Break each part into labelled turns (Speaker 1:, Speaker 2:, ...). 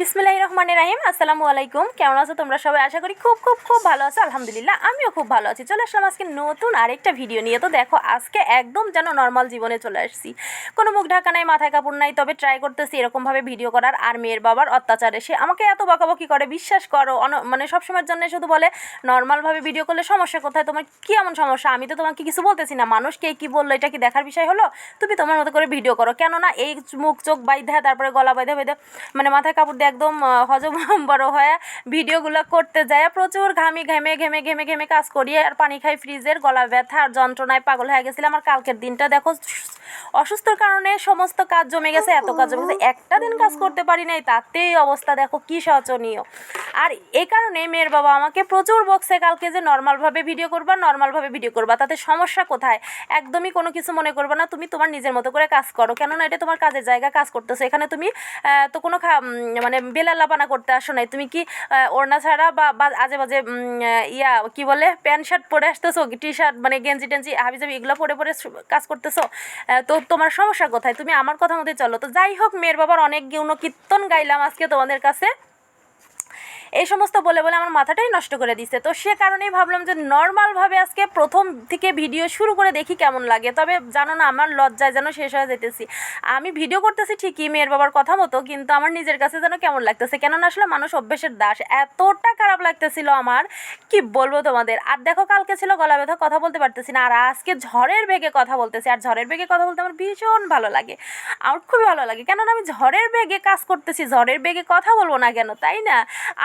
Speaker 1: বিসমিল্লাহির রহমানির রাহিম, আসসালামু আলাইকুম। কেমন আছো তোমরা সবাই? আশা করি খুব খুব খুব ভালো আছো। আলহামদুলিল্লাহ, আমিও খুব ভালো আছি। চলে আসলাম আজকে নতুন আরেকটা ভিডিও নিয়ে। তো দেখো, আজকে একদম যেন নর্মাল জীবনে চলে আসছি। কোনো মুখ ঢাকা নাই, মাথায় কাপড় নাই, তবে ট্রাই করতেছি এরকমভাবে ভিডিও করার। আর মেয়ের বাবার অত্যাচারে সে আমাকে এত বকাবকি করে, বিশ্বাস করো মানে সবসময়ের জন্য শুধু বলে নর্মালভাবে ভিডিও করলে সমস্যা কোথায়? তোমার কি এমন সমস্যা? আমি তো তোমাকে কিছু বলতেছি না। মানুষ কে কী বলল? এটা কি দেখার বিষয় হলো? তুমি তোমার মতো করে ভিডিও করো। কেননা এই মুখ চোখ বাইধা তারপরে গলা বাইধা বাইধা মানে মাথায় কাপড় একদম হজম বড় হয়ে ভিডিওগুলো করতে যায়। প্রচুর ঘামি ঘেমে ঘেমে ঘেমে ঘেমে কাজ করি আর পানি খাই, ফ্রিজের গলা ব্যথা আর যন্ত্রণায় পাগল হয়ে গেছিল আমার কালকের দিনটা দেখো, অসুস্থর কারণে সমস্ত কাজ জমে গেছে, এত কাজ জমে গেছে। একটা দিন কাজ করতে পারি নাই, তাতেই অবস্থা। দেখো কি শোচনীয় আর এই কারণে মেয়ের বাবা আমাকে প্রচুর বকছে, কালকে যে নর্মালভাবে ভিডিও করবা, নর্মালভাবে ভিডিও করবা, তাতে সমস্যা কোথায়? একদমই কোনো কিছু মনে করবে না, তুমি তোমার নিজের মতো করে কাজ করো, কেননা এটা তোমার কাজের জায়গা, কাজ করতেছো। এখানে তুমি তো কোনো মানে বেলালাপানা করতে আসো নাই। তুমি কি ওড়না ছাড়া বা আজে বাজে ইয়া, কি বলে, প্যান্ট শার্ট পরে আসতেছো টি শার্ট মানে গেঞ্জি টেঞ্জি হাবি জাবি এগুলো পরে পরে কাজ করতেছো? তো তোমার সমস্যা কোথায়? তুমি আমার কথা মতো চলো। তো যাই হোক, মেয়ের বাবার অনেক গৌণ কীর্তন গাইলাম আজকে তোমাদের কাছে। এই সমস্ত বলে বলে আমার মাথাটাই নষ্ট করে দিচ্ছে তো সে কারণেই ভাবলাম যে নর্মালভাবে আজকে প্রথম থেকে ভিডিও শুরু করে দেখি কেমন লাগে। তবে জানো না, আমার লজ্জায় যেন শেষ হয়ে যেতেছি আমি ভিডিও করতেছি ঠিকই, মেয়ের বাবার কথা মতো, কিন্তু আমার নিজের কাছে যেন কেমন লাগতেছে? কেননা আসলে মানুষ অভ্যেসের দাস। এতটা খারাপ লাগতেছিল আমার, কি বলব তোমাদের? আর দেখো, কালকে ছিল গলা ব্যথা, কথা বলতে পারতেছি না। আর আজকে ঝড়ের বেগে কথা বলতেছি। আর ঝড়ের বেগে কথা বলতে আমার ভীষণ ভালো লাগে। আমার খুবই ভালো লাগে। কেননা আমি ঝড়ের বেগে কাজ করতেছি, ঝড়ের বেগে কথা বলব না কেন? তাই না?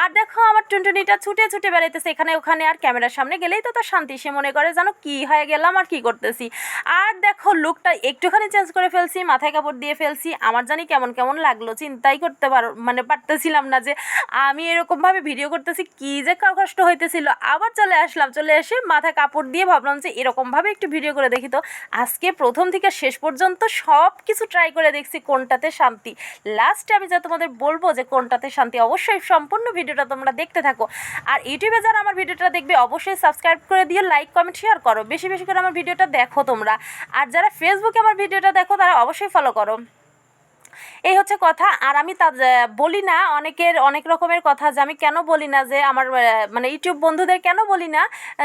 Speaker 1: আর দেখো, আমার টুনটুনিটা ছুটে ছুটে বেড়াইতেছে। এখানে ওখানে আর ক্যামেরার সামনে গেলেই তো তার শান্তি। সে মনে করে যেন কি হয়ে গেলাম, আর কি করতেছি? আর দেখো, লুকটা একটুখানি চেঞ্জ করে ফেলছি, মাথায় কাপড় দিয়ে ফেলছি। আমার জানি কেমন কেমন লাগল, চিন্তাই করতে পারো মানে পারতেছিলাম না যে আমি এরকমভাবে ভিডিও করতেছি, কি যে কষ্ট হইতেছিল। আবার চলে আসলাম, চলে এসে মাথায় কাপড় দিয়ে ভাবলাম যে এরকমভাবে একটু ভিডিও করে দেখি তো। আজকে প্রথম থেকে শেষ পর্যন্ত সব কিছু ট্রাই করে দেখছি কোনটাতে শান্তি। লাস্টে আমি যা তোমাদের বলব যে কোনটাতে শান্তি, অবশ্যই সম্পূর্ণ ভিডিওটা তোমরা দেখতে থাকো। আর ইউটিউবে যারা আমার ভিডিওটা দেখবে, অবশ্যই সাবস্ক্রাইব করে দিও লাইক কমেন্ট শেয়ার করো। বেশি বেশি করে আমার ভিডিওটা দেখো তোমরা। আর যারা ফেসবুকে আমার ভিডিওটা দেখো, তারা অবশ্যই ফলো করো। এই হচ্ছে কথা। আর আমি তা বলি না, অনেকের অনেক রকমের কথা যে আমি কেন বলি না, যে আমার মানে ইউটিউব বন্ধুদের কেন বলি না,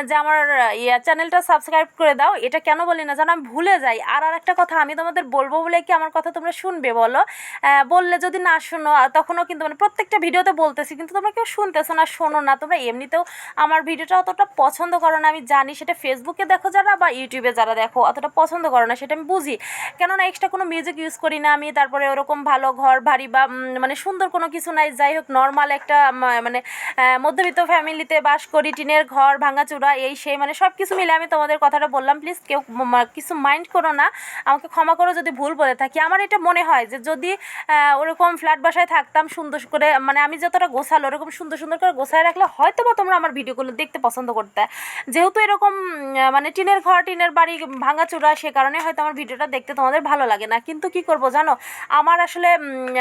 Speaker 1: যে আমার ইয়া চ্যানেলটা সাবস্ক্রাইব করে দাও, এটা কেন বলি না, যেন আমি ভুলে যাই। আর আর একটা কথা, আমি তোমাদের বলব বলে কি আমার কথা তোমরা শুনবে বলো? বললে যদি না শোনো তখনও কিন্তু মানে প্রত্যেকটা ভিডিওতে বলতেছি, কিন্তু তোমরা কেউ শুনতেছো না, শোনো না, তোমরা এমনিতেও আমার ভিডিওটা অতটা পছন্দ করো না, আমি জানি, সেটা ফেসবুকে দেখো যারা বা ইউটিউবে যারা দেখো, অতটা পছন্দ করো না, সেটা আমি বুঝি। কেননা এক্সট্রা কোনো মিউজিক ইউজ করি না আমি, তারপরে ওরকম ভালো ঘর বাড়ি বা মানে সুন্দর কোনো কিছু নাই। যাই হোক নর্মাল একটা মানে মধ্যবিত্ত ফ্যামিলিতে বাস করি, টিনের ঘর, ভাঙাচুরা, এই, সেই মানে সব কিছু মিলে আমি তোমাদের কথাটা বললাম। প্লিজ কেউ কিছু মাইন্ড করো না। আমাকে ক্ষমা করো যদি ভুল বলে থাকি। আমার এটা মনে হয় যে যদি ওরকম ফ্ল্যাট বাসায় থাকতাম সুন্দর করে মানে আমি যতটা গোছালো, ওরকম সুন্দর সুন্দর করে গোছায় রাখলে হয়তো বা তোমরা আমার ভিডিওগুলো দেখতে পছন্দ করতে। যেহেতু এরকম মানে টিনের ঘর, টিনের বাড়ি, ভাঙাচুরা, সে কারণে হয়তো আমার ভিডিওটা দেখতে তোমাদের ভালো লাগে না। কিন্তু কি করব জানো? আমার আসলে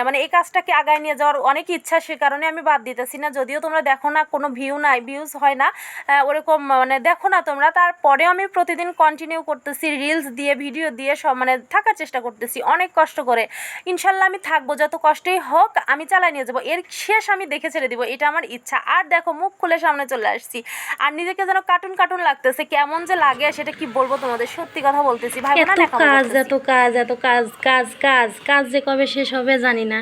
Speaker 1: মানে এই কাজটাকে আগায় নিয়ে যাওয়ার অনেক ইচ্ছা সে কারণে আমি বাদ দিতেছি না। যদিও তোমরা দেখো না কোনো ভিউ নাই ভিউজ হয় না ওরকম মানে দেখো না তোমরা। তারপরেও আমি প্রতিদিন কন্টিনিউ করতেছি রিলস দিয়ে ভিডিও দিয়ে সব মানে থাকার চেষ্টা করতেছি অনেক কষ্ট করে। ইনশাল্লাহ আমি থাকব যত কষ্টই হোক আমি চালাই নিয়ে যাব। এর শেষ আমি দেখে ছেড়ে দিব এটা আমার ইচ্ছা। আর দেখো মুখ খুলে সামনে চলে আসছি। আর নিজেকে যেন কার্টুন কার্টুন লাগতেছে কেমন যে লাগে সেটা কি বলব তোমাদের? সত্যি কথা বলতেছি। ভাই
Speaker 2: কাজ এত কাজ এত কাজ কাজ কাজ কাজ যে কবে শেষ হবে জানি না।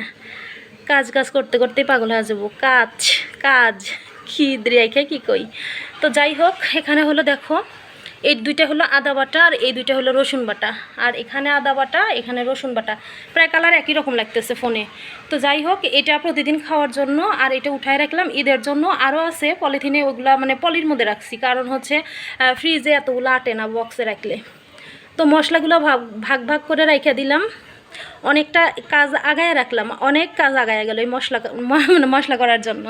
Speaker 2: কাজ কাজ করতে করতেই পাগল হয়ে যাব। কাজ কাজ কি রেখে কী কই? তো যাই হোক, এখানে হলো দেখো, এই দুইটা হলো আদা বাটা আর এই দুইটা হলো রসুন বাটা। আর এখানে আদা বাটা, এখানে রসুন বাটা। প্রায় কালার একই রকম লাগতেছে ফোনে। তো যাই হোক, এটা প্রতিদিন খাওয়ার জন্য আর এটা উঠায় রাখলাম। ঈদের জন্য আরও আছে পলিথিনে ওগুলা মানে পলির মধ্যে রাখছি। কারণ হচ্ছে ফ্রিজে এতগুলো আটে না বক্সে রাখলে। তো মশলাগুলো ভাগ ভাগ ভাগ করে রেখে দিলাম। অনেকটা কাজ আগায় রাখলাম, অনেক কাজ আগায় গেল এই মশলা মানে মশলা করার জন্য।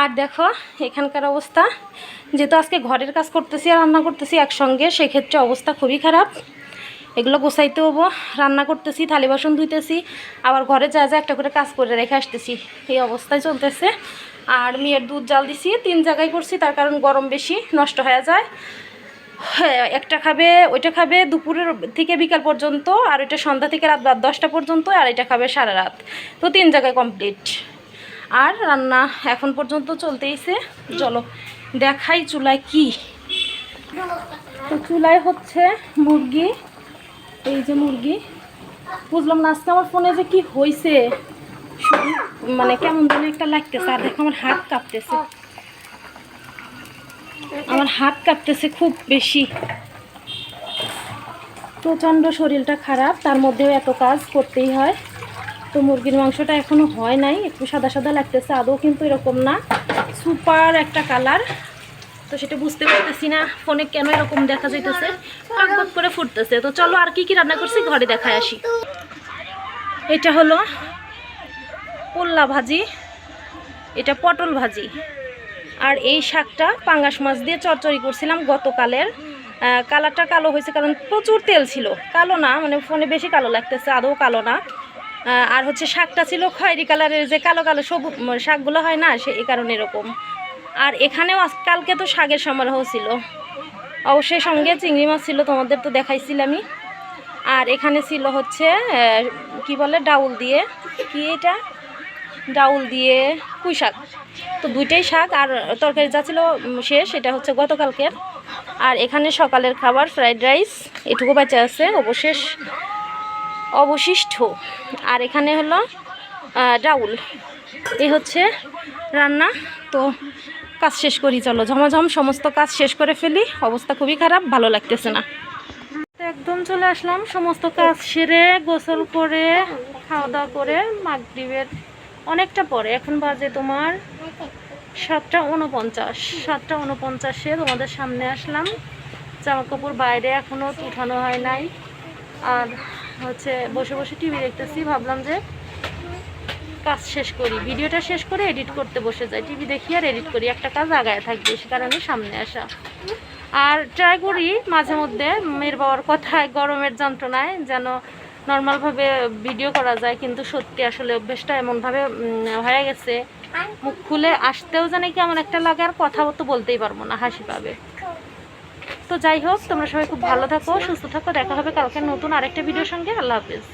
Speaker 2: আর দেখো, এখানকার অবস্থা, যেহেতু আজকে ঘরের কাজ করতেছি আর রান্না করতেছি একসঙ্গে, সেক্ষেত্রে অবস্থা খুবই খারাপ। এগুলো গোছাইতে হব, রান্না করতেছি, থালি বাসন ধুইতেছি, আবার ঘরে যা যা একটা করে কাজ করে রেখে আসতেছি। এই অবস্থায় চলতেছে। আর মেয়ের দুধ জাল দিছি, তিন জায়গায় করছি, তার কারণ গরম বেশি, নষ্ট হয়ে যায়। হ্যাঁ একটা খাবে, ওইটা খাবে দুপুরের থেকে বিকাল পর্যন্ত, আর ওইটা সন্ধ্যা থেকে রাত রাত দশটা পর্যন্ত, আর এটা খাবে সারা রাত। তো তিন জায়গায় কমপ্লিট আর রান্না এখন পর্যন্ত চলতেইছে। চলো, দেখাই চুলায় কি। তো চুলায় হচ্ছে মুরগি, এই যে মুরগি। বুঝলাম না, আজকে আমার ফোনে যে কি হয়েছে মানে কেমন যেন একটা লাগতেছে, আর দেখো আমার হাত কাঁপতেছে। আমার হাত কাঁপতেছে খুব বেশি। প্রচণ্ড শরীরটা খারাপ, তার মধ্যেও এত কাজ করতেই হয়। তো মুরগির মাংসটা এখনও হয় নাই, একটু সাদা সাদা লাগতেছে, আদৌ কিন্তু এরকম না। সুপার একটা কালার। তো সেটা বুঝতে পারতেছি না, ফোনে কেন এরকম দেখা যাইতেছে? কাকবাক করে ফুটতেছে। তো চলো আর কি কি রান্না করছি, ঘরে দেখায় আসি। এটা হলো পোল্লা ভাজি, এটা পটল ভাজি। আর এই শাকটা পাঙ্গাস মাছ দিয়ে চচ্চড়ি করছিলাম গতকালের। কালারটা কালো হয়েছে কারণ প্রচুর তেল ছিল। কালো না মানে ফোনে বেশি কালো লাগতেছে, আদৌ কালো না। আর হচ্ছে শাকটা ছিল খয়েরি কালারের, যে কালো কালো সবুজ শাকগুলো হয় না, সে এই কারণে এরকম। আর এখানেও কালকে তো শাকের সমারোহ ছিল। অবশ্যই সঙ্গে চিংড়ি মাছ ছিল, তোমাদের তো দেখাইছিলামই। আর এখানে ছিল হচ্ছে কি বলে, ডাউল দিয়ে। কি এটা? ডাউল দিয়ে পুঁই শাক তো দুইটাই শাক আর তরকারি যা ছিল শেষ, এটা হচ্ছে গতকালকের। আর এখানে সকালের খাবার, ফ্রাইড রাইস, এটুকু বাচ্চা আছে, অবশেষ, অবশিষ্ট। আর এখানে হলো ডাউল। এই হচ্ছে রান্না। তো কাজ শেষ করি, চলো। ঝমাঝম সমস্ত কাজ শেষ করে ফেলি। অবস্থা খুবই খারাপ, ভালো লাগতেছে না। একদম চলে আসলাম। সমস্ত কাজ সেরে গোসল করে খাওয়া দাওয়া করে মাগরিবের অনেকটা পরে, এখন বাজে তোমার সাতটা উনপঞ্চাশ, সাতটা উনপঞ্চাশে তোমাদের সামনে আসলাম। জামা কাপড় বাইরে এখনও উঠানো হয় নাই। আর হচ্ছে বসে বসে টিভি দেখতেছি, ভাবলাম যে কাজ শেষ করি। ভিডিওটা শেষ করে এডিট করতে বসে যাই। টিভি দেখি আর এডিট করি, একটা কাজ আগায় থাকবে, সে কারণে সামনে আসা। আর ট্রাই করি মাঝে মধ্যে, মেয়ের বাবার কথায় গরমের যন্ত্রণায় যেন নর্মালভাবে ভিডিও করা যায়, কিন্তু সত্যি আসলে অভ্যেসটা এমনভাবে হয়ে গেছে। মুখ খুলে আসতেও জানে এমন একটা লাগে, আর কথা তো বলতেই পারব না হাসি পাবে তো যাই হোক, তোমরা সবাই খুব ভালো থাকো, সুস্থ থাকো, দেখা হবে কালকে নতুন আরেকটা ভিডিওর সঙ্গে। আল্লাহ হাফিজ।